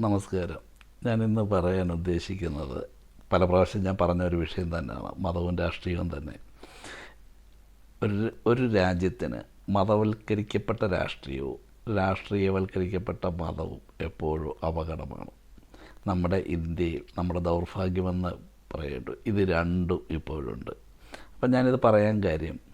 നമസ്കാരം. ഞാൻ ഇന്ന് പറയാൻ ഉദ്ദേശിക്കുന്നത് പല പ്രാവശ്യം ഞാൻ പറഞ്ഞ ഒരു വിഷയം തന്നെയാണ് മതവും രാഷ്ട്രീയവും തന്നെ. ഒരു ഒരു രാജ്യത്തിന് മതവൽക്കരിക്കപ്പെട്ട രാഷ്ട്രീയവും രാഷ്ട്രീയവൽക്കരിക്കപ്പെട്ട മതവും എപ്പോഴും അപകടമാണ്. നമ്മുടെ ഇന്ത്യയിൽ നമ്മുടെ ദൗർഭാഗ്യമെന്ന് പറയേണ്ടു ഇത് രണ്ടും ഇപ്പോഴുണ്ട്. അപ്പം ഞാനിത് പറയാൻ കാര്യം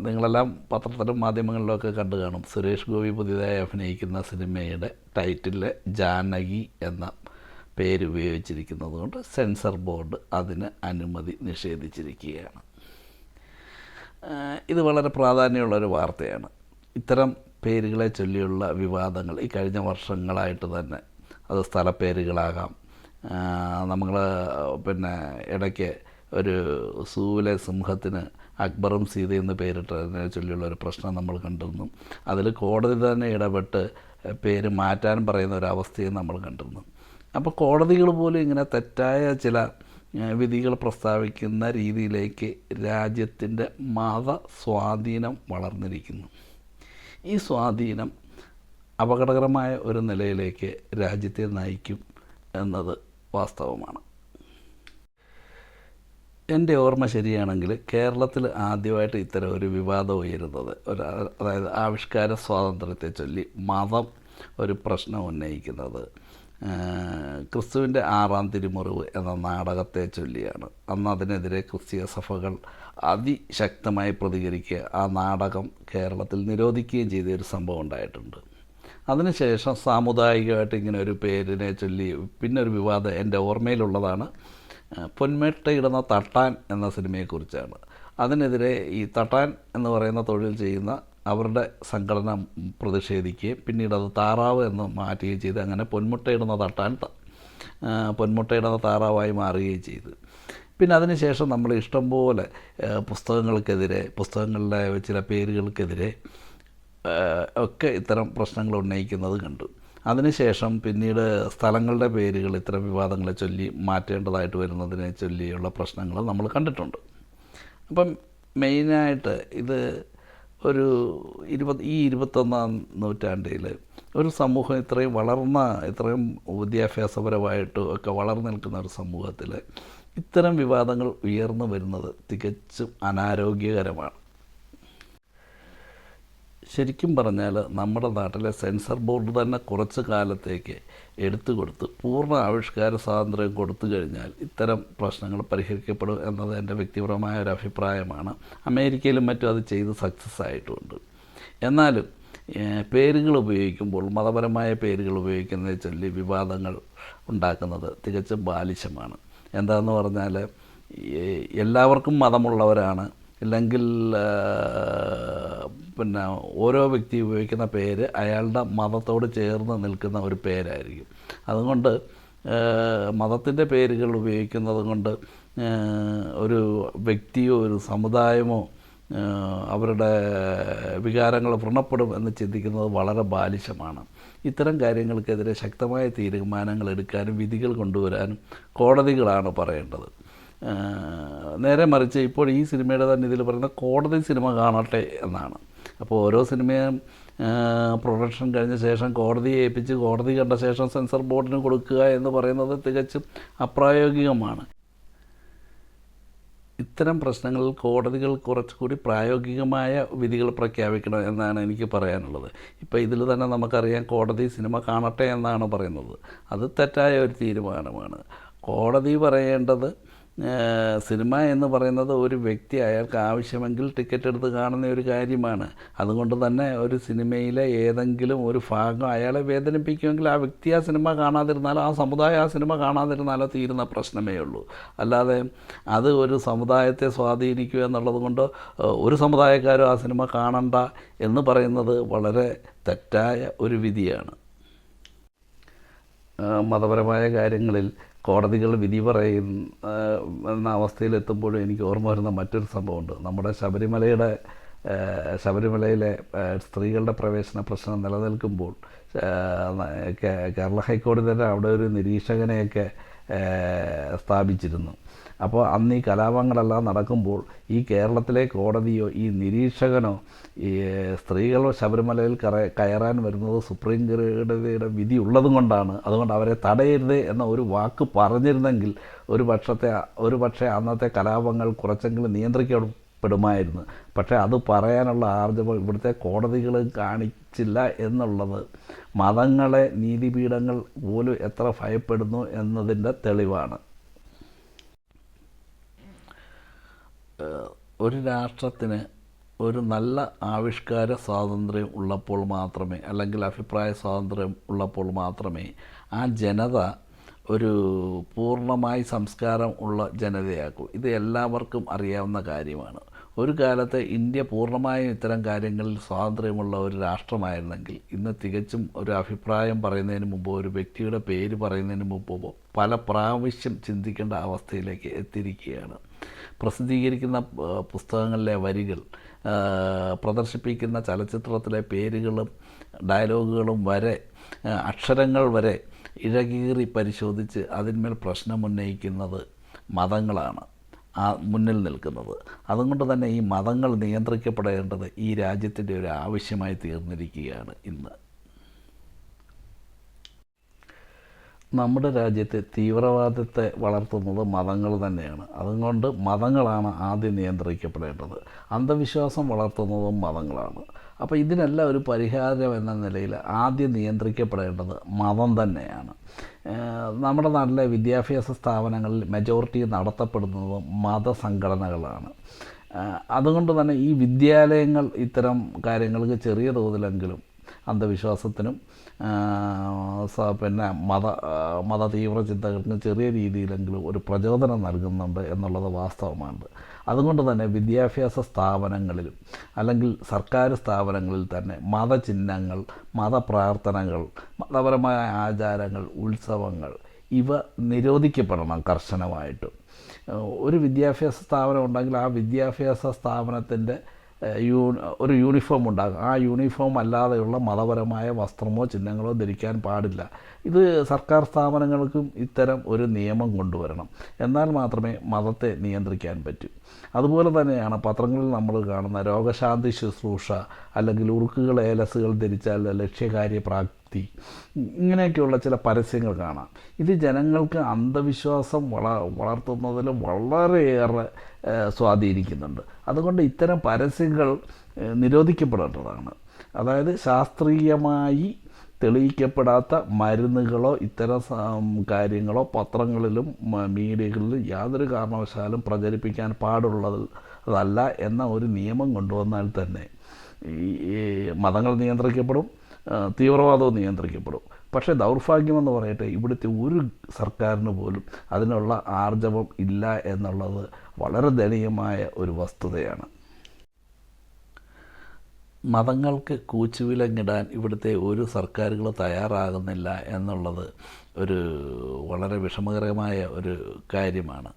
നിങ്ങളെല്ലാം പത്രത്തിലും മാധ്യമങ്ങളിലൊക്കെ കണ്ടു കാണും. സുരേഷ് ഗോപി പുതിയതായി അഭിനയിക്കുന്ന സിനിമയുടെ ടൈറ്റിൽ ജാനകി എന്ന പേര് ഉപയോഗിച്ചിരിക്കുന്നത് കൊണ്ട് സെൻസർ ബോർഡ് അതിന് അനുമതി നിഷേധിച്ചിരിക്കുകയാണ്. ഇത് വളരെ പ്രാധാന്യമുള്ളൊരു വാർത്തയാണ്. ഇത്തരം പേരുകളെ ചൊല്ലിയുള്ള വിവാദങ്ങൾ ഈ കഴിഞ്ഞ വർഷങ്ങളായിട്ട് തന്നെ അത് സ്ഥലപ്പേരുകളാകാം. നമ്മൾ പിന്നെ ഇടയ്ക്ക് ഒരു സൂവിലെ സിംഹത്തിന് അക്ബറും സീതയെന്ന് പേരിട്ടതിനെ ചൊല്ലിയുള്ള ഒരു പ്രശ്നം നമ്മൾ കണ്ടിരുന്നു. അതിൽ കോടതി തന്നെ ഇടപെട്ട് പേര് മാറ്റാൻ പറയുന്ന ഒരു അവസ്ഥയും നമ്മൾ കണ്ടിരുന്നു. അപ്പോൾ കോടതികൾ പോലും ഇങ്ങനെ തെറ്റായ ചില വിധികൾ പ്രസ്താവിക്കുന്ന രീതിയിലേക്ക് രാജ്യത്തിന്റെ മത സ്വാധീനം വളർന്നിരിക്കുന്നു. ഈ സ്വാധീനം അപകടകരമായ ഒരു നിലയിലേക്ക് രാജ്യത്തെ നയിക്കും എന്നത് വാസ്തവമാണ്. എന്റെ ഓർമ്മ ശരിയാണെങ്കിൽ കേരളത്തിൽ ആദ്യമായിട്ട് ഇത്തരം ഒരു വിവാദം ഉയരുന്നത്. ഒരു അതായത് ആവിഷ്കാര സ്വാതന്ത്ര്യത്തെ ചൊല്ലി മതം ഒരു പ്രശ്നം ഉന്നയിക്കുന്നത്. ക്രിസ്തുവിന്റെ ആറാം തിരുമുറിവ് എന്ന നാടകത്തെ ചൊല്ലിയാണ്. അന്ന് അതിനെതിരെ ക്രിസ്തീയ സഭകൾ അതിശക്തമായി പ്രതികരിക്കുക ആ നാടകം കേരളത്തിൽ നിരോധിക്കുകയും ചെയ്ത ഒരു സംഭവം ഉണ്ടായിട്ടുണ്ട്. അതിനുശേഷം സാമുദായികമായിട്ട് ഇങ്ങനെ ഒരു പേരിനെ ചൊല്ലി പിന്നെ ഒരു വിവാദം എന്റെ ഓർമ്മയിലുള്ളതാണ്. പൊന്മേട്ടയിടുന്ന തട്ടാൻ എന്ന സിനിമയെക്കുറിച്ചാണ്. അതിനെതിരെ ഈ തട്ടാൻ എന്ന് പറയുന്ന തൊഴിൽ ചെയ്യുന്ന അവരുടെ സംഘടന പ്രതിഷേധിക്കുകയും പിന്നീട് അത് താറാവ് എന്ന് മാറ്റുകയും ചെയ്ത് അങ്ങനെ പൊന്മുട്ടയിടുന്ന തട്ടാൻ പൊന്മുട്ടയിടുന്ന താറാവായി മാറുകയും ചെയ്തു. പിന്നെ അതിനുശേഷം നമ്മൾ ഇഷ്ടംപോലെ പുസ്തകങ്ങൾക്കെതിരെ പുസ്തകങ്ങളിലെ ചില പേരുകൾക്കെതിരെ ഒക്കെ ഇത്തരം പ്രശ്നങ്ങൾ ഉന്നയിക്കുന്നത് കണ്ടു. അതിനുശേഷം പിന്നീട് സ്ഥലങ്ങളുടെ പേരുകൾ ഇത്തരം വിവാദങ്ങളെ ചൊല്ലി മാറ്റേണ്ടതായിട്ട് വരുന്നതിനെ ചൊല്ലിയുള്ള പ്രശ്നങ്ങൾ നമ്മൾ കണ്ടിട്ടുണ്ട്. അപ്പം മെയിനായിട്ട് ഇത് ഒരു ഇരുപത് ഈ ഇരുപത്തൊന്നാം നൂറ്റാണ്ടിൽ ഒരു സമൂഹം ഇത്രയും വളർന്ന ഇത്രയും വിദ്യാഭ്യാസപരമായിട്ടും ഒക്കെ വളർന്നു നിൽക്കുന്ന ഒരു സമൂഹത്തിൽ ഇത്തരം വിവാദങ്ങൾ ഉയർന്നു വരുന്നത് തികച്ചും അനാരോഗ്യകരമാണ്. ശരിക്കും പറഞ്ഞാൽ നമ്മുടെ നാട്ടിലെ സെൻസർ ബോർഡ് തന്നെ കുറച്ച് കാലത്തേക്ക് എടുത്തു കൊടുത്ത് പൂർണ ആവിഷ്കാര സ്വാതന്ത്ര്യം കൊടുത്തു കഴിഞ്ഞാൽ ഇത്തരം പ്രശ്നങ്ങൾ പരിഹരിക്കപ്പെടും എന്നത് എന്റെ വ്യക്തിപരമായ ഒരു അഭിപ്രായമാണ്. അമേരിക്കയിലും മറ്റും അത് ചെയ്ത് സക്സസ് ആയിട്ടുണ്ട്. എന്നാലും പേരുകൾ ഉപയോഗിക്കുമ്പോൾ മതപരമായ പേരുകൾ ഉപയോഗിക്കുന്നതിനെ ചൊല്ലി വിവാദങ്ങൾ ഉണ്ടാക്കുന്നത് തികച്ചും ബാലിശമാണ്. എന്താണെന്ന് പറഞ്ഞാൽ എല്ലാവർക്കും മതമുള്ളവരാണ്. ഇല്ലെങ്കിൽ പിന്നെ ഓരോ വ്യക്തി ഉപയോഗിക്കുന്ന പേര് അയാളുടെ മതത്തോട് ചേർന്ന് നിൽക്കുന്ന ഒരു പേരായിരിക്കും. അതുകൊണ്ട് മതത്തിന്റെ പേരുകൾ ഉപയോഗിക്കുന്നത് കൊണ്ട് ഒരു വ്യക്തിയോ ഒരു സമുദായമോ അവരുടെ വികാരങ്ങൾ വ്രണപ്പെടും എന്ന് ചിന്തിക്കുന്നത് വളരെ ബാലിശമാണ്. ഇത്തരം കാര്യങ്ങൾക്കെതിരെ ശക്തമായ തീരുമാനങ്ങൾ എടുക്കാനും വിധികൾ കൊണ്ടുവരാനും കോടതികളാണ് പറയേണ്ടത്. നേരെ മറിച്ച് ഇപ്പോൾ ഈ സിനിമയുടെ തന്നെ ഇതിൽ പറയുന്ന കോടതി സിനിമ കാണട്ടെ എന്നാണ്. അപ്പോൾ ഓരോ സിനിമയും പ്രൊഡക്ഷൻ കഴിഞ്ഞ ശേഷം കോടതിയെ ഏൽപ്പിച്ച് കോടതി കണ്ട ശേഷം സെൻസർ ബോർഡിന് കൊടുക്കുക എന്ന് പറയുന്നത് തികച്ചും അപ്രായോഗികമാണ്. ഇത്തരം പ്രശ്നങ്ങളിൽ കോടതികൾ കുറച്ചുകൂടി പ്രായോഗികമായ വിധികൾ പ്രഖ്യാപിക്കണം എന്നാണ് എനിക്ക് പറയാനുള്ളത്. ഇപ്പോൾ ഇതിൽ തന്നെ നമുക്കറിയാം കോടതി സിനിമ കാണട്ടെ എന്നാണ് പറയുന്നത്. അത് തെറ്റായ ഒരു തീരുമാനമാണ്. കോടതി പറയേണ്ടത് സിനിമ എന്ന് പറയുന്നത് ഒരു വ്യക്തി അയാൾക്ക് ആവശ്യമെങ്കിൽ ടിക്കറ്റ് എടുത്ത് കാണുന്ന ഒരു കാര്യമാണ്. അതുകൊണ്ട് തന്നെ ഒരു സിനിമയിലെ ഏതെങ്കിലും ഒരു ഭാഗം അയാളെ വേദനിപ്പിക്കുമെങ്കിൽ ആ വ്യക്തി ആ സിനിമ കാണാതിരുന്നാലോ ആ സമുദായം ആ സിനിമ കാണാതിരുന്നാലോ തീരുന്ന പ്രശ്നമേ ഉള്ളൂ. അല്ലാതെ അത് ഒരു സമുദായത്തെ സ്വാധീനിക്കുക എന്നുള്ളത് കൊണ്ട് ഒരു സമുദായക്കാരും ആ സിനിമ കാണണ്ട എന്ന് പറയുന്നത് വളരെ തെറ്റായ ഒരു വിധിയാണ്. മതപരമായ കാര്യങ്ങളിൽ കോടതികൾ വിധി പറയുന്ന അവസ്ഥയിലെത്തുമ്പോഴും എനിക്ക് ഓർമ്മ വരുന്ന മറ്റൊരു സംഭവമുണ്ട്. നമ്മുടെ ശബരിമലയുടെ ശബരിമലയിലെ സ്ത്രീകളുടെ പ്രവേശന പ്രശ്നം നിലനിൽക്കുമ്പോൾ കേരള ഹൈക്കോടതി തന്നെ അവിടെ ഒരു നിരീക്ഷകനെയൊക്കെ സ്ഥാപിച്ചിരുന്നു. അപ്പോൾ അന്ന് ഈ കലാപങ്ങളെല്ലാം നടക്കുമ്പോൾ ഈ കേരളത്തിലെ കോടതിയോ ഈ നിരീക്ഷകനോ ഈ സ്ത്രീകൾ ശബരിമലയിൽ കയറാൻ വരുന്നത് സുപ്രീം കോടതിയുടെ വിധി ഉള്ളതും കൊണ്ടാണ് അതുകൊണ്ട് അവരെ തടയരുത് എന്ന ഒരു വാക്ക് പറഞ്ഞിരുന്നെങ്കിൽ ഒരു പക്ഷത്തെ ഒരു പക്ഷേ അന്നത്തെ കലാപങ്ങൾ കുറച്ചെങ്കിലും നിയന്ത്രിക്കപ്പെടുമായിരുന്നു. പക്ഷേ അത് പറയാനുള്ള ആർജവം ഇവിടുത്തെ കോടതികൾ കാണിച്ചില്ല എന്നുള്ളത് മതങ്ങളെ നീതിപീഠങ്ങൾ പോലും എത്ര ഭയപ്പെടുന്നു എന്നതിന്റെ തെളിവാണ്. ഒരു രാഷ്ട്രത്തിന് ഒരു നല്ല ആവിഷ്കാര സ്വാതന്ത്ര്യം ഉള്ളപ്പോൾ മാത്രമേ അല്ലെങ്കിൽ അഭിപ്രായ സ്വാതന്ത്ര്യം ഉള്ളപ്പോൾ മാത്രമേ ആ ജനത ഒരു പൂർണമായി സംസ്കാരം ഉള്ള ജനതയാക്കൂ. ഇത് എല്ലാവർക്കും അറിയാവുന്ന കാര്യമാണ്. ഒരു കാലത്ത് ഇന്ത്യ പൂർണമായും ഇത്തരം കാര്യങ്ങളിൽ സ്വാതന്ത്ര്യമുള്ള ഒരു രാഷ്ട്രമായിരുന്നെങ്കിൽ ഇന്ന് തികച്ചും ഒരു അഭിപ്രായം പറയുന്നതിന് മുമ്പോ ഒരു വ്യക്തിയുടെ പേര് പറയുന്നതിന് മുമ്പോ പല പ്രാവശ്യം ചിന്തിക്കേണ്ട അവസ്ഥയിലേക്ക് എത്തിയിരിക്കുകയാണ്. പ്രസിദ്ധീകരിക്കുന്ന പുസ്തകങ്ങളിലെ വരികൾ പ്രദർശിപ്പിക്കുന്ന ചലച്ചിത്രത്തിലെ പേരുകളും ഡയലോഗുകളും വരെ അക്ഷരങ്ങൾ വരെ ഇഴകീറി പരിശോധിച്ച് അതിന്മേൽ പ്രശ്നമുന്നയിക്കുന്നത് മതങ്ങളാണ് ആ മുന്നിൽ നിൽക്കുന്നത്. അതുകൊണ്ട് തന്നെ ഈ മതങ്ങൾ നിയന്ത്രിക്കപ്പെടേണ്ടത് ഈ രാജ്യത്തിന്റെ ഒരു ആവശ്യമായി തീർന്നിരിക്കുകയാണ് ഇന്ന്. നമ്മുടെ രാജ്യത്തെ തീവ്രവാദത്തെ വളർത്തുന്നത് മതങ്ങൾ തന്നെയാണ്. അതുകൊണ്ട് മതങ്ങളാണ് ആദ്യം നിയന്ത്രിക്കപ്പെടേണ്ടത്. അന്ധവിശ്വാസം വളർത്തുന്നതും മതങ്ങളാണ്. അപ്പോൾ ഇതിനെല്ലാം ഒരു പരിഹാരം എന്ന നിലയിൽ ആദ്യം നിയന്ത്രിക്കപ്പെടേണ്ടത് മതം തന്നെയാണ്. നമ്മുടെ നാട്ടിലെ വിദ്യാഭ്യാസ സ്ഥാപനങ്ങളിൽ മെജോറിറ്റി നടത്തപ്പെടുന്നത് മതസംഘടനകളാണ്. അതുകൊണ്ട് തന്നെ ഈ വിദ്യാലയങ്ങൾ ഇത്തരം കാര്യങ്ങൾക്ക് ചെറിയ തോതിലെങ്കിലും അന്ധവിശ്വാസത്തിനും പിന്നെ മത മത തീവ്ര ചിന്തകൾക്കും ചെറിയ രീതിയിലെങ്കിലും ഒരു പ്രചോദനം നൽകുന്നുണ്ട് എന്നുള്ളത് വാസ്തവമാണ് അതുകൊണ്ട് തന്നെ വിദ്യാഭ്യാസ സ്ഥാപനങ്ങളിലും അല്ലെങ്കിൽ സർക്കാർ സ്ഥാപനങ്ങളിൽ തന്നെ മതചിഹ്നങ്ങൾ മതപ്രാർത്ഥനകൾ മതപരമായ ആചാരങ്ങൾ ഉത്സവങ്ങൾ ഇവ നിരോധിക്കപ്പെടണം കർശനമായിട്ടും. ഒരു വിദ്യാഭ്യാസ സ്ഥാപനം ഉണ്ടെങ്കിൽ ആ വിദ്യാഭ്യാസ സ്ഥാപനത്തിന്റെ ഒരു യൂണിഫോം ഉണ്ടാകും. ആ യൂണിഫോം അല്ലാതെയുള്ള മതപരമായ വസ്ത്രമോ ചിഹ്നങ്ങളോ ധരിക്കാൻ പാടില്ല. ഇത് സർക്കാർ സ്ഥാപനങ്ങൾക്കും ഇത്തരം ഒരു നിയമം കൊണ്ടുവരണം. എന്നാൽ മാത്രമേ മതത്തെ നിയന്ത്രിക്കാൻ പറ്റൂ. അതുപോലെ തന്നെയാണ് പത്രങ്ങളിൽ നമ്മൾ കാണുന്ന രോഗശാന്തി ശുശ്രൂഷ അല്ലെങ്കിൽ ഉറുക്കുകൾ ഏലസുകൾ ധരിച്ചാൽ ലക്ഷ്യകാര്യ പ്രാപ്തി ഇങ്ങനെയൊക്കെയുള്ള ചില പരസ്യങ്ങൾ കാണാം. ഇത് ജനങ്ങൾക്ക് അന്ധവിശ്വാസം വള വളർത്തുന്നതിൽ വളരെയേറെ സ്വാധീനിക്കുന്നുണ്ട്. അതുകൊണ്ട് ഇത്തരം പരസ്യങ്ങൾ നിരോധിക്കപ്പെടേണ്ടതാണ്. അതായത് ശാസ്ത്രീയമായി തെളിയിക്കപ്പെടാത്ത മരുന്നുകളോ ഇത്തരം കാര്യങ്ങളോ പത്രങ്ങളിലും മീഡിയകളിലും യാതൊരു കാരണവശാലും പ്രചരിപ്പിക്കാൻ പാടുള്ളതല്ല എന്ന ഒരു നിയമം കൊണ്ടുവന്നാൽ തന്നെ ഈ മതങ്ങൾ നിയന്ത്രിക്കപ്പെടും. തീവ്രവാദവും നിയന്ത്രിക്കപ്പെടും. പക്ഷേ ദൗർഭാഗ്യമെന്ന് പറയട്ടെ ഇവിടുത്തെ ഒരു സർക്കാരിന് പോലും അതിനുള്ള ആർജവം ഇല്ല എന്നുള്ളത് വളരെ ദയനീയമായ ഒരു വസ്തുതയാണ്. മതങ്ങൾക്ക് കൂച്ചുവിലങ്ങിടാൻ ഇവിടുത്തെ ഒരു സർക്കാരുകൾ തയ്യാറാകുന്നില്ല എന്നുള്ളത് ഒരു വളരെ വിഷമകരമായ ഒരു കാര്യമാണ്.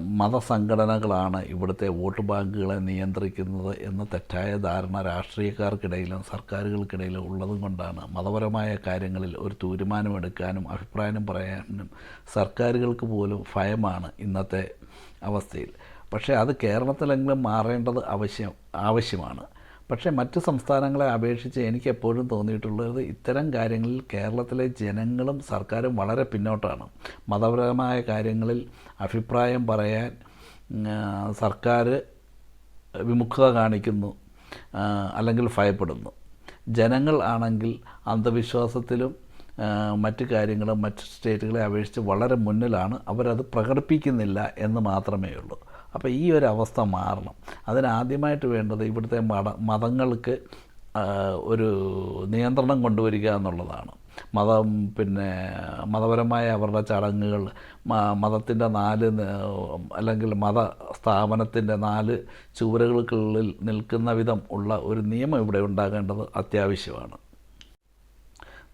മതസംഘടനകളാണ് ഇവിടുത്തെ വോട്ട് ബാങ്കുകളെ നിയന്ത്രിക്കുന്നത് എന്ന തെറ്റായ ധാരണ രാഷ്ട്രീയക്കാർക്കിടയിലും സർക്കാരുകൾക്കിടയിലും ഉള്ളതും കൊണ്ടാണ്. മതപരമായ കാര്യങ്ങളിൽ ഒരു തീരുമാനമെടുക്കാനും അഭിപ്രായം പറയാനും സർക്കാരുകൾക്ക് പോലും ഭയമാണ് ഇന്നത്തെ അവസ്ഥയിൽ. പക്ഷേ അത് കേരളത്തിലെങ്കിലും മാറേണ്ടത് ആവശ്യം ആവശ്യമാണ്. പക്ഷേ മറ്റ് സംസ്ഥാനങ്ങളെ അപേക്ഷിച്ച് എനിക്ക് എപ്പോഴും തോന്നിയിട്ടുള്ളത് ഇത്തരം കാര്യങ്ങളിൽ കേരളത്തിലെ ജനങ്ങളും സർക്കാരും വളരെ പിന്നോട്ടാണ്. മതപരമായ കാര്യങ്ങളിൽ അഭിപ്രായം പറയാൻ സർക്കാർ വിമുഖത കാണിക്കുന്നു അല്ലെങ്കിൽ ഭയപ്പെടുന്നു. ജനങ്ങൾ ആണെങ്കിൽ അന്ധവിശ്വാസത്തിലും മറ്റ് കാര്യങ്ങളും മറ്റ് സ്റ്റേറ്റുകളെ അപേക്ഷിച്ച് വളരെ മുന്നിലാണ്. അവരത് പ്രകടിപ്പിക്കുന്നില്ല എന്ന് മാത്രമേ ഉള്ളൂ അപ്പോൾ ഈ ഒരു അവസ്ഥ മാറണം. അതിനാദ്യമായിട്ട് വേണ്ടത് ഇവിടുത്തെ മത മതങ്ങൾക്ക് ഒരു നിയന്ത്രണം കൊണ്ടുവരിക എന്നുള്ളതാണ്. മതം പിന്നെ മതപരമായ അവരുടെ ചടങ്ങുകൾ മതത്തിന്റെ നാല് അല്ലെങ്കിൽ മത സ്ഥാപനത്തിന്റെ നാല് ചുവരുകൾക്കുള്ളിൽ നിൽക്കുന്ന വിധം ഉള്ള ഒരു നിയമം ഇവിടെ ഉണ്ടാകേണ്ടത് അത്യാവശ്യമാണ്.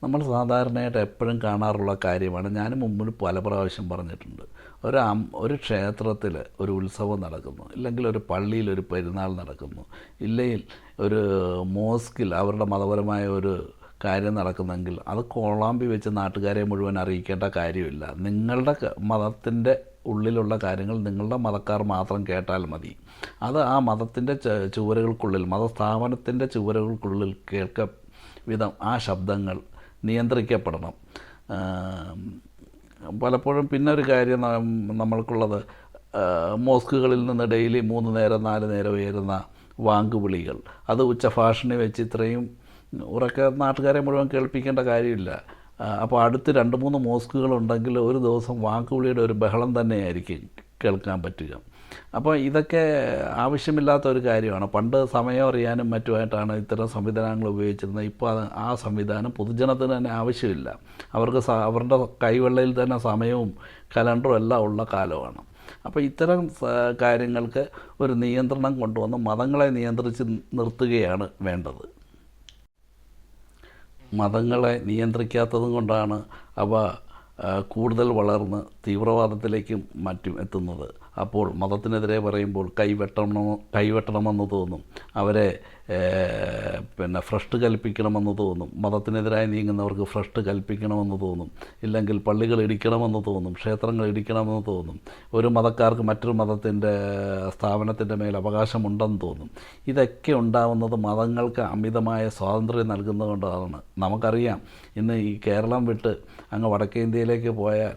നമ്മൾ സാധാരണയായിട്ട് എപ്പോഴും കാണാറുള്ള കാര്യമാണ്. ഞാൻ മുമ്പിൽ പല പ്രാവശ്യം പറഞ്ഞിട്ടുണ്ട്. ഒരു ഒരു ക്ഷേത്രത്തിൽ ഒരു ഉത്സവം നടക്കുന്നു. ഇല്ലെങ്കിൽ ഒരു പള്ളിയിൽ ഒരു പെരുന്നാൾ നടക്കുന്നു. ഇല്ലെങ്കിൽ ഒരു മോസ്കിൽ അവരുടെ മതപരമായ ഒരു കാര്യം നടക്കുന്നെങ്കിൽ അത് കോളാമ്പി വെച്ച് നാട്ടുകാരെ മുഴുവൻ അറിയിക്കേണ്ട കാര്യമില്ല. നിങ്ങളുടെ മതത്തിന്റെ ഉള്ളിലുള്ള കാര്യങ്ങൾ നിങ്ങളുടെ മതക്കാർ മാത്രം കേട്ടാൽ മതി. അത് ആ മതത്തിന്റെ ചുവരുകൾക്കുള്ളിൽ മതസ്ഥാപനത്തിന്റെ ചുവരുകൾക്കുള്ളിൽ കേൾക്ക വിധം ആ ശബ്ദങ്ങൾ നിയന്ത്രിക്കപ്പെടണം. പലപ്പോഴും പിന്നെ ഒരു കാര്യം നമ്മൾക്കുള്ളത് മോസ്കുകളിൽ നിന്ന് ഡെയിലി മൂന്ന് നേരം നാല് നേരം ഉയരുന്ന വാങ്കുവിളികൾ അത് ഉച്ചഭാഷണി വെച്ച് ഇത്രയും ഉറക്കെ നാട്ടുകാരെ മുഴുവൻ കേൾപ്പിക്കേണ്ട കാര്യമില്ല. അപ്പോൾ അടുത്ത് രണ്ട് മൂന്ന് മോസ്കുകളുണ്ടെങ്കിൽ ഒരു ദിവസം വാക്കുവിളിയുടെ ഒരു ബഹളം തന്നെയായിരിക്കും കേൾക്കാൻ പറ്റുക. അപ്പോൾ ഇതൊക്കെ ആവശ്യമില്ലാത്ത ഒരു കാര്യമാണ്. പണ്ട് സമയം അറിയാനും മറ്റുമായിട്ടാണ് ഇത്തരം സംവിധാനങ്ങൾ ഉപയോഗിച്ചിരുന്നത്. ഇപ്പോൾ ആ സംവിധാനം പൊതുജനത്തിന് തന്നെ ആവശ്യമില്ല. അവർക്ക് അവരുടെ കൈവെള്ളയിൽ തന്നെ സമയവും കലണ്ടറും എല്ലാം ഉള്ള കാലമാണ്. അപ്പോൾ ഇത്തരം കാര്യങ്ങൾക്ക് ഒരു നിയന്ത്രണം കൊണ്ടുവന്ന് മതങ്ങളെ നിയന്ത്രിച്ച് നിർത്തുകയാണ് വേണ്ടത്. മതങ്ങളെ നിയന്ത്രിക്കാത്തതും കൊണ്ടാണ് അവ കൂടുതൽ വളർന്ന് തീവ്രവാദത്തിലേക്കും മറ്റും എത്തുന്നത്. അപ്പോൾ മതത്തിനെതിരെ പറയുമ്പോൾ കൈവെട്ടണമോ കൈവെട്ടണമെന്ന് തോന്നും. അവരെ പിന്നെ ഫ്രഷ്ട് കൽപ്പിക്കണമെന്ന് തോന്നും. മതത്തിനെതിരായി നീങ്ങുന്നവർക്ക് ഫ്രഷ്ട് കൽപ്പിക്കണമെന്ന് തോന്നും. ഇല്ലെങ്കിൽ പള്ളികൾ ഇടിക്കണമെന്ന് തോന്നും. ക്ഷേത്രങ്ങൾ ഇടിക്കണമെന്ന് തോന്നും. ഒരു മതക്കാർക്ക് മറ്റൊരു മതത്തിന്റെ സ്ഥാപനത്തിന്റെ മേൽ അവകാശമുണ്ടെന്ന് തോന്നും. ഇതൊക്കെ ഉണ്ടാവുന്നത് മതങ്ങൾക്ക് അമിതമായ സ്വാതന്ത്ര്യം നൽകുന്നതുകൊണ്ടാണ്. നമുക്കറിയാം ഇന്ന് ഈ കേരളം വിട്ട് അങ്ങ് വടക്കേ ഇന്ത്യയിലേക്ക് പോയാൽ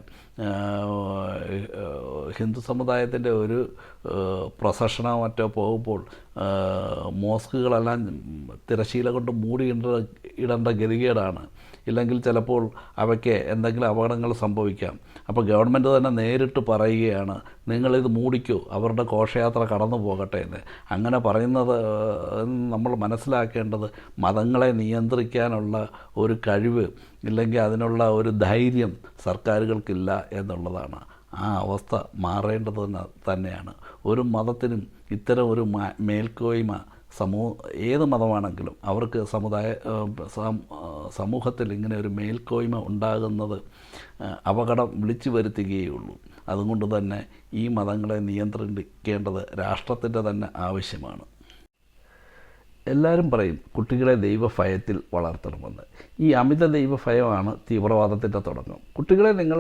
ഹിന്ദു സമുദായത്തിന്റെ ഒരു പ്രൊസഷനോ മറ്റോ പോകുമ്പോൾ മോസ്കുകളെല്ലാം തിരശീല കൊണ്ട് മൂടി ഇട ഇടേണ്ട ഗതികേടാണ്. ഇല്ലെങ്കിൽ ചിലപ്പോൾ അവയ്ക്ക് എന്തെങ്കിലും അപകടങ്ങൾ സംഭവിക്കാം. അപ്പോൾ ഗവൺമെന്റ് തന്നെ നേരിട്ട് പറയുകയാണ് നിങ്ങളിത് മൂടിക്കൂ അവരുടെ ഘോഷയാത്ര കടന്നു പോകട്ടെ എന്ന്. അങ്ങനെ പറയുന്നത് നമ്മൾ മനസ്സിലാക്കേണ്ടത് മതങ്ങളെ നിയന്ത്രിക്കാനുള്ള ഒരു കഴിവ് ഇല്ലെങ്കിൽ അതിനുള്ള ഒരു ധൈര്യം സർക്കാരുകൾക്കില്ല എന്നുള്ളതാണ്. ആ അവസ്ഥ മാറേണ്ടത് തന്നെയാണ്. ഒരു മതത്തിനും ഇത്തരം ഒരു മേൽക്കോയ്മ സമൂഹ ഏത് മതമാണെങ്കിലും അവർക്ക് സമുദായ സമൂഹത്തിൽ ഇങ്ങനെ ഒരു മേൽക്കോയ്മ ഉണ്ടാകുന്നത് അപകടം വിളിച്ചു വരുത്തുകയുള്ളൂ അതുകൊണ്ട് തന്നെ ഈ മതങ്ങളെ നിയന്ത്രിക്കേണ്ടത് രാഷ്ട്രത്തിന്റെ തന്നെ ആവശ്യമാണ്. എല്ലാവരും പറയും കുട്ടികളെ ദൈവഭയത്തിൽ വളർത്തണമെന്ന്. ഈ അമിത ദൈവഭയമാണ് തീവ്രവാദത്തിന്റെ തുടക്കം. കുട്ടികളെ നിങ്ങൾ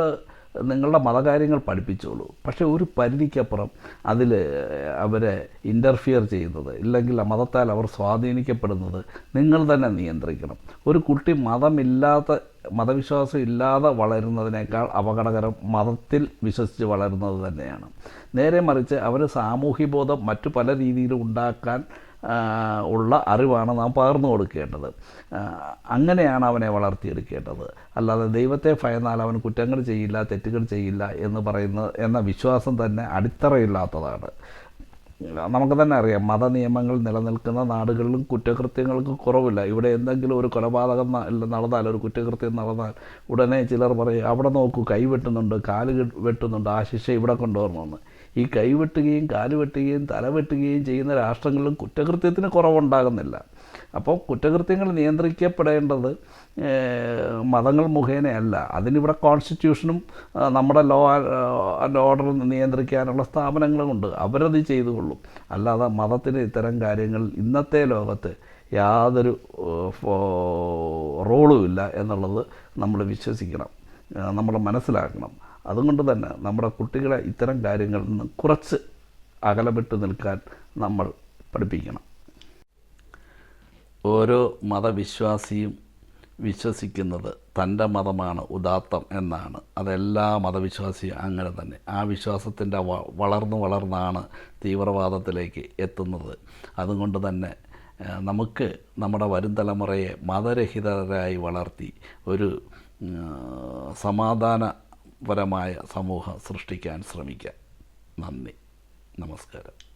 നിങ്ങളുടെ മതകാര്യങ്ങൾ പഠിപ്പിച്ചോളൂ. പക്ഷേ ഒരു പരിധിക്കപ്പുറം അതിൽ അവരെ ഇന്റർഫിയർ ചെയ്യുന്നത് ഇല്ലെങ്കിൽ ആ മതത്താൽ അവർ സ്വാധീനിക്കപ്പെടുന്നത് നിങ്ങൾ തന്നെ നിയന്ത്രിക്കണം. ഒരു കുട്ടി മതമില്ലാത്ത മതവിശ്വാസം ഇല്ലാതെ വളരുന്നതിനേക്കാൾ അപകടകരം മതത്തിൽ വിശ്വസിച്ച് വളരുന്നത് തന്നെയാണ്. നേരെ മറിച്ച് അവർ സാമൂഹ്യബോധം മറ്റു പല രീതിയിലും ഉണ്ടാക്കാൻ ഉള്ള അറിവാണ് നാം പകർന്നു കൊടുക്കേണ്ടത്. അങ്ങനെയാണ് അവനെ വളർത്തിയെടുക്കേണ്ടത്. അല്ലാതെ ദൈവത്തെ ഭയന്നാൽ അവൻ കുറ്റങ്ങൾ ചെയ്യില്ല തെറ്റുകൾ ചെയ്യില്ല എന്ന് പറയുന്ന എന്ന വിശ്വാസം തന്നെ അടിത്തറയില്ലാത്തതാണ്. നമുക്ക് തന്നെ അറിയാം മത നിയമങ്ങൾ നിലനിൽക്കുന്ന നാടുകളിലും കുറ്റകൃത്യങ്ങൾക്ക് കുറവില്ല. ഇവിടെ എന്തെങ്കിലും ഒരു കൊലപാതകം നടന്നാൽ ഒരു കുറ്റകൃത്യം നടന്നാൽ ഉടനെ ചിലർ പറയും അവിടെ നോക്കൂ കൈ വെട്ടുന്നുണ്ട് കാൽ വെട്ടുന്നുണ്ട് ആ ശിക്ഷ ഇവിടെ കൊണ്ടുവരണമെന്ന്. ഈ കൈ വെട്ടുകയും കാൽ വെട്ടുകയും തല വെട്ടുകയും ചെയ്യുന്ന രാഷ്ട്രങ്ങളിലും കുറ്റകൃത്യത്തിന് കുറവുണ്ടാകുന്നില്ല. അപ്പോൾ കുറ്റകൃത്യങ്ങൾ നിയന്ത്രിക്കപ്പെടേണ്ടത് മതങ്ങൾ മുഖേനയല്ല. അതിനിവിടെ കോൺസ്റ്റിറ്റ്യൂഷനും നമ്മുടെ ലോ ആൻഡ് ഓർഡർ നിയന്ത്രിക്കാനുള്ള സ്ഥാപനങ്ങളുമുണ്ട് അവരത് ചെയ്തുകൊള്ളും. അല്ലാതെ മതത്തിന് ഇത്തരം കാര്യങ്ങൾ ഇന്നത്തെ ലോകത്ത് യാതൊരു റോളുമില്ല എന്നുള്ളത് നമ്മൾ വിശ്വസിക്കണം. നമ്മൾ മനസ്സിലാക്കണം. അതുകൊണ്ട് തന്നെ നമ്മുടെ കുട്ടികളെ ഇത്തരം കാര്യങ്ങളിൽ നിന്ന് കുറച്ച് അകലപ്പെട്ട് നിൽക്കാൻ നമ്മൾ പഠിപ്പിക്കണം. ഓരോ മതവിശ്വാസിയും വിശ്വസിക്കുന്നത് തന്റെ മതമാണ് ഉദാത്തം എന്നാണ്. അതെല്ലാ മതവിശ്വാസിയും അങ്ങനെ തന്നെ. ആ വിശ്വാസത്തിന്റെ വളർന്നു വളർന്നാണ് തീവ്രവാദത്തിലേക്ക് എത്തുന്നത്. അതുകൊണ്ട് തന്നെ നമുക്ക് നമ്മുടെ വരും തലമുറയെ മതരഹിതരായി വളർത്തി ഒരു ഏഹ്, സമാധാനപരമായ സമൂഹം സൃഷ്ടിക്കാൻ ശ്രമിക്കാം. നന്ദി. നമസ്കാരം.